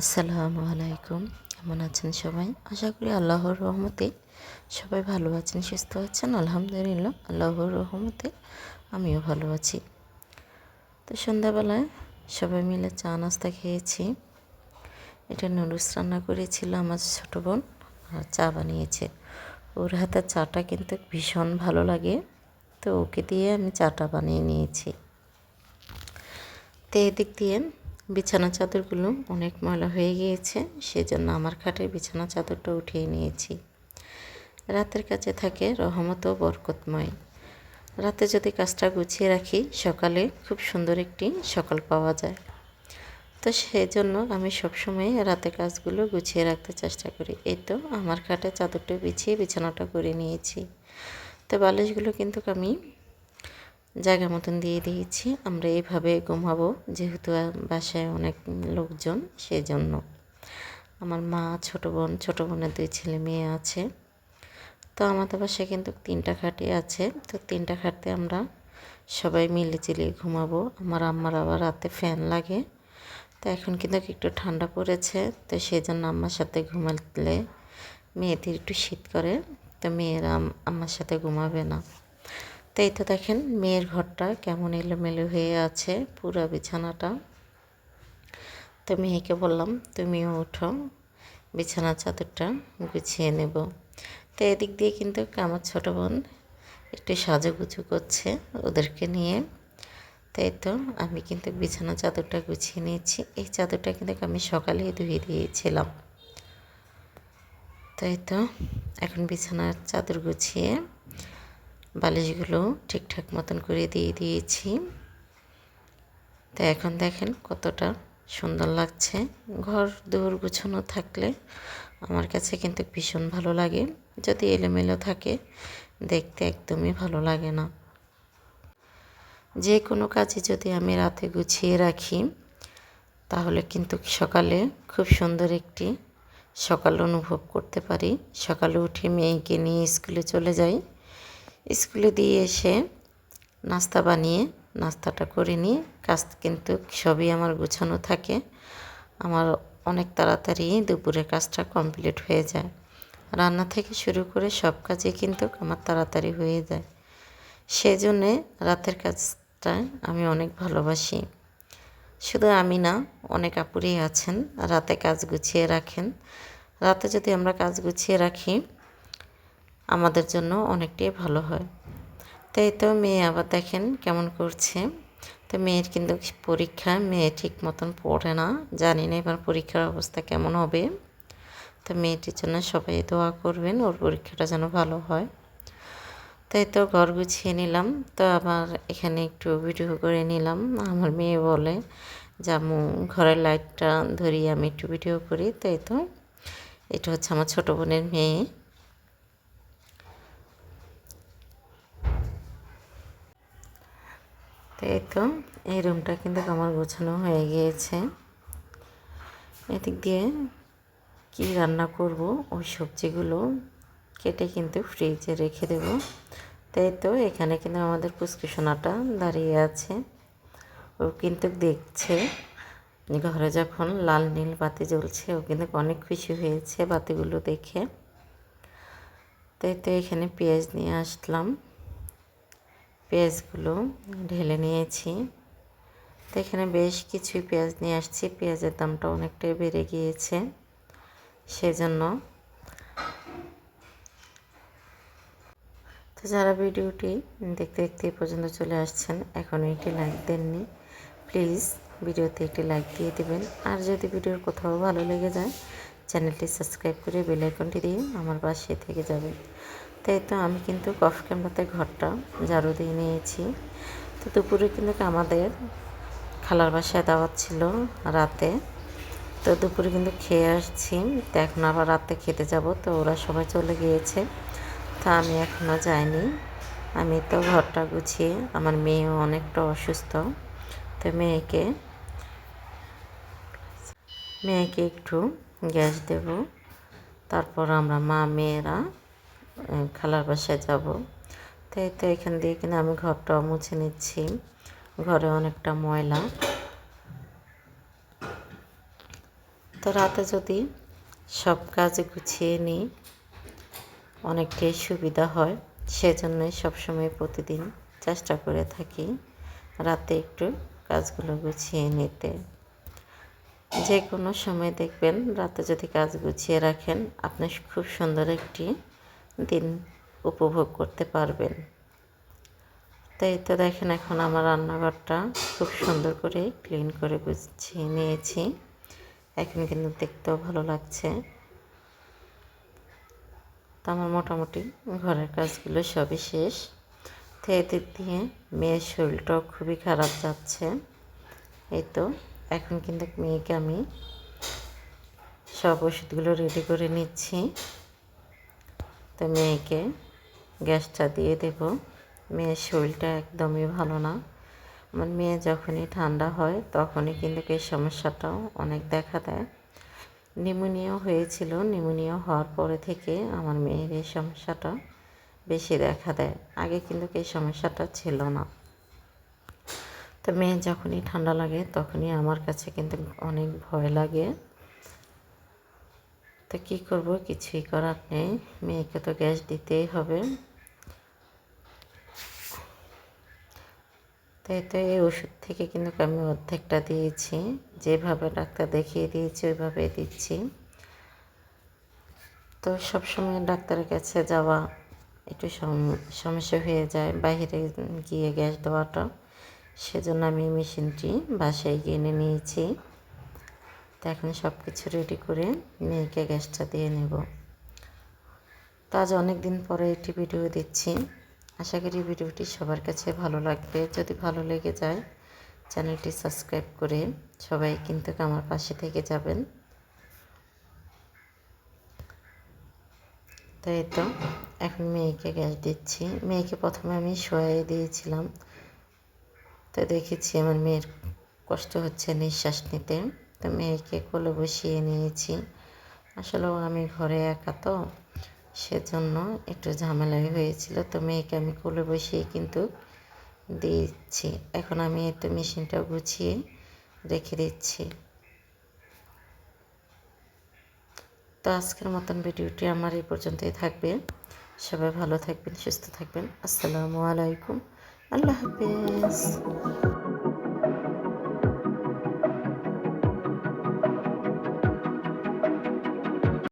আসসালামু আলাইকুম। কেমন আছেন সবাই? আশা করি আল্লাহর রহমতে সবাই ভালো আছেন, সুস্থ আছেন। আলহামদুলিল্লাহ, আল্লাহর রহমতে আমিও ভালো আছি। তো সন্ধ্যাবেলায় সবাই মিলে চা নাস্তা খেয়েছি। এটা নুডলস রান্না করেছিল আমার ছোটো বোন। আর চা বানিয়েছে। ওর হাতের চাটা কিন্তু ভীষণ ভালো লাগে। তো ওকে দিয়ে আমি চাটা বানিয়ে নিয়েছি। তো এদিক দিয়ে বিছানা চাদরগুলো অনেক ময়লা হয়ে গিয়েছে, সেজন্য আমার খাটের বিছানা চাদরটা উঠিয়ে নিয়েছি। রাতের কাছে থাকে রহমত ও বরকতময়। রাতে যদি কাজটা গুছিয়ে রাখি, সকালে খুব সুন্দর একটি সকাল পাওয়া যায়। তো সেই জন্য আমি সবসময় রাতে কাজগুলো গুছিয়ে রাখতে চেষ্টা করি। এই তো আমার খাটে চাদরটা বিছিয়ে বিছানাটা করে নিয়েছি। তো বালিশগুলো কিন্তু আমি জায়গা মতন দিয়ে দিয়েছি। আমরা এইভাবে ঘুমাবো, যেহেতু বাসায় অনেক লোকজন সেই জন্য আমার মা, ছোটো বোন, ছোটো বোনের দুই ছেলে মেয়ে আছে। তো আমাদের বাসায় কিন্তু তিনটা খাটে আছে। তো তিনটা খাটতে আমরা সবাই মিলে চিলিয়ে ঘুমাবো। আমার আম্মার আবার রাতে ফ্যান লাগে। তো এখন কিন্তু একটু ঠান্ডা পড়েছে। তো সেই জন্য আম্মার সাথে ঘুমালে মেয়েদের একটু শীত করে। তো মেয়েরা আমার সাথে ঘুমাবে না। তো এই তো দেখেন মেয়ের ঘরটা কেমন এলোমেলো হয়ে আছে, পুরো বিছানাটা। তো মেয়েকে বললাম, তুমিও উঠো, বিছানা চাদরটা গুছিয়ে নেব। তো এদিক দিয়ে কিন্তু আমার ছোটো বোন একটু সাজুগুজু করছে ওদেরকে নিয়ে। তাই তো আমি কিন্তু বিছানা চাদরটা গুছিয়ে নিয়েছি। এই চাদরটা কিন্তু আমি সকালেই ধুয়ে দিয়েছিলাম। তাই তো এখন বিছানার চাদর গুছিয়ে বালিশগুলো ঠিকঠাক মতন করে দিয়ে দিয়েছি। তো এখন দেখেন কতটা সুন্দর লাগছে। ঘর দৌড় গুছানো থাকলে আমার কাছে কিন্তু ভীষণ ভালো লাগে। যদি এলোমেলো থাকে, দেখতে একদমই ভালো লাগে না। যে কোনো কাজে যদি আমি রাতে গুছিয়ে রাখি, তাহলে কিন্তু সকালে খুব সুন্দর একটি সকাল অনুভব করতে পারি। সকালে উঠে মেয়েকে নিয়ে স্কুলে চলে যাই। স্কুলে দিয়ে এসে নাস্তা বানিয়ে, নাস্তাটা করে নিয়ে, কাজ কিন্তু সবই আমার গুছানো থাকে। আমার অনেক তাড়াতাড়ি দুপুরের কাজটা কমপ্লিট হয়ে যায়। রান্না থেকে শুরু করে সব কাজই কিন্তু আমার তাড়াতাড়ি হয়ে যায়। সেজন্যে রাতের কাজটা আমি অনেক ভালোবাসি। শুধু আমি না, অনেক আপুরেই আছেন, রাতে কাজ গুছিয়ে রাখেন। রাতে যদি আমরা কাজ গুছিয়ে রাখি আমাদের জন্য অনেকটাই ভালো হয়। তাই তো মেয়ে আবার দেখেন কেমন করছে। তো মেয়ের কিন্তু পরীক্ষা মেয়ে ঠিক মতন পড়ে না। জানি না এবার পরীক্ষার অবস্থা কেমন হবে। তো মেয়েটির জন্য সবাই দোয়া করবেন, ওর পরীক্ষাটা যেন ভালো হয়। তাই তো ঘর গুছিয়ে নিলাম। তো আবার এখানে একটু ভিডিও করে নিলাম। আমার মেয়ে বলে আমু ঘরের লাইটটা ধরিয়ে আমি একটু ভিডিও করি। তাই তো, এটা হচ্ছে আমার ছোটো বোনের মেয়ে। তো এই তো, এই রুমটা কিন্তু আমার গোছানো হয়ে গিয়েছে। এদিক দিয়ে কি রান্না করব, ওই সবজিগুলো কেটে কিন্তু ফ্রিজে রেখে দেব। তাই তো, এখানে কিন্তু আমাদের পুষ্কুসোনাটা দাঁড়িয়ে আছে। ও কিন্তু দেখছে, ঘরে যখন লাল নীল বাতি জ্বলছে, ও কিন্তু অনেক খুশি হয়েছে বাতিগুলো দেখে। তাই তো, এখানে পেঁয়াজ নিয়ে আসলাম। পেঁয়াজগুলো ঢেলে নিয়েছি। তো এখানে বেশ কিছুই পেঁয়াজ নিয়ে আসছি। পেঁয়াজের দামটা অনেকটাই বেড়ে গিয়েছে, সেজন্য। তো যারা ভিডিওটি দেখতে দেখতে পর্যন্ত চলে আসছেন এখন একটি লাইক দেননি প্লিজ ভিডিওতে একটি লাইক দিয়ে দেবেন। আর যদি ভিডিওর কোথাও ভালো লেগে যায় চ্যানেলটি সাবস্ক্রাইব করে বেলাইকনটি দিয়ে আমার পাশে থেকে যাবেন। তাই তো আমি কিন্তু কফ ক্যামেরাতে ঘরটা ঝাড়ু দিয়ে নিয়েছি। তো দুপুরে কিন্তু আমাদের খালার বাসায় দাওয়াত ছিল রাতে। তো দুপুরে কিন্তু খেয়ে আসছি। তো এখন আবার রাতে খেতে যাব। তো ওরা সবাই চলে গিয়েছে। তা আমি এখনও যাইনি। আমি তো ঘরটা গুছিয়ে, আমার মেয়েও অনেকটা অসুস্থ। তো মেয়েকে মেয়েকে একটু গ্যাস দেব। তারপর আমরা মা, মেয়েরা খালার বাসায় যাব। তাই তো এখান দিয়ে কিনা আমি ঘরটা মুছে নিচ্ছি। ঘরে অনেকটা ময়লা। তো রাতে যদি সব কাজ গুছিয়ে নিই, অনেকটাই সুবিধা হয়। সেজন্যই সবসময় প্রতিদিন চেষ্টা করে থাকি রাতে একটু কাজগুলো গুছিয়ে নিতে। যে কোনো সময় দেখবেন রাতে যদি কাজ গুছিয়ে রাখেন আপনি খুব সুন্দর একটি দিন উপভোগ করতে পারবেন। তাই তো দেখেন এখন আমার রান্নাঘরটা খুব সুন্দর করে ক্লিন করে গুছিয়ে নিয়েছি। এখন কিন্তু দেখতেও ভালো লাগছে। তো আমার মোটামুটি ঘরের কাজগুলো সবই শেষ। তো এদিক দিয়ে মেয়ের শরীরটাও খুবই খারাপ যাচ্ছে। এই তো এখন কিন্তু মেয়েকে আমি সব ওষুধগুলো রেডি করে নিচ্ছি। তো মেয়েকে গ্যাসটা দিয়ে দেব। মেয়ের শরীরটা একদমই ভালো না। আমার মেয়ে যখনই ঠান্ডা হয়, তখনই কিন্তু এই সমস্যাটাও অনেক দেখা দেয়। নিউমোনিয়া হয়েছিল। নিউমোনিয়া হওয়ার পরে থেকে আমার মেয়ের এই সমস্যাটা বেশি দেখা দেয়। আগে কিন্তু এই সমস্যাটা ছিল না। তো মেয়ে যখনই ঠান্ডা লাগে, তখনই আমার কাছে কিন্তু অনেক ভয় লাগে। তো কী করব? কিছুই করার নেই। মেয়েকে তো গ্যাস দিতেই হবে। তাই তো এই ওষুধ থেকে কিন্তু আমি অর্ধেকটা দিয়েছি। যেভাবে ডাক্তার দেখিয়ে দিয়েছি, ওইভাবে দিচ্ছি। তো সবসময় ডাক্তারের কাছে যাওয়া একটু সমস্যা হয়ে যায়। বাইরে গিয়ে গ্যাস দেওয়াটা। সেজন্য আমি মেশিনটি বাসায় কিনে নিয়েছি। তো এখন সব কিছু রেডি করে মেয়েকে গ্যাসটা দিয়ে নেব। তো আজ অনেক দিন পরে একটি ভিডিও দিচ্ছি। আশা করি ভিডিওটি সবার কাছে ভালো লাগবে। যদি ভালো লেগে যায় চ্যানেলটি সাবস্ক্রাইব করে সবাই কিন্তু আমার পাশে থেকে যাবেন। তাই তো, এখন মেয়েকে গ্যাস দিচ্ছি। মেয়েকে প্রথমে আমি শোয়াই দিয়েছিলাম। তো দেখেছি আমার মেয়ের কষ্ট হচ্ছে নিঃশ্বাস নিতে। তো মেয়েকে কোলে বসিয়ে নিয়েছি। আসলেও আমি ঘরে একা তো, সেজন্য একটু ঝামেলাই হয়েছিল। তো মেয়েকে আমি কোলে বসিয়ে কিন্তু দিচ্ছি। এখন আমি একটু মেশিনটা গুছিয়ে রেখে দিচ্ছি। তো আজকের মতন ভিডিওটি আমার এই পর্যন্তই থাকবে। সবাই ভালো থাকবেন, সুস্থ থাকবেন। আসসালামু আলাইকুম। আল্লাহ হাফিজ।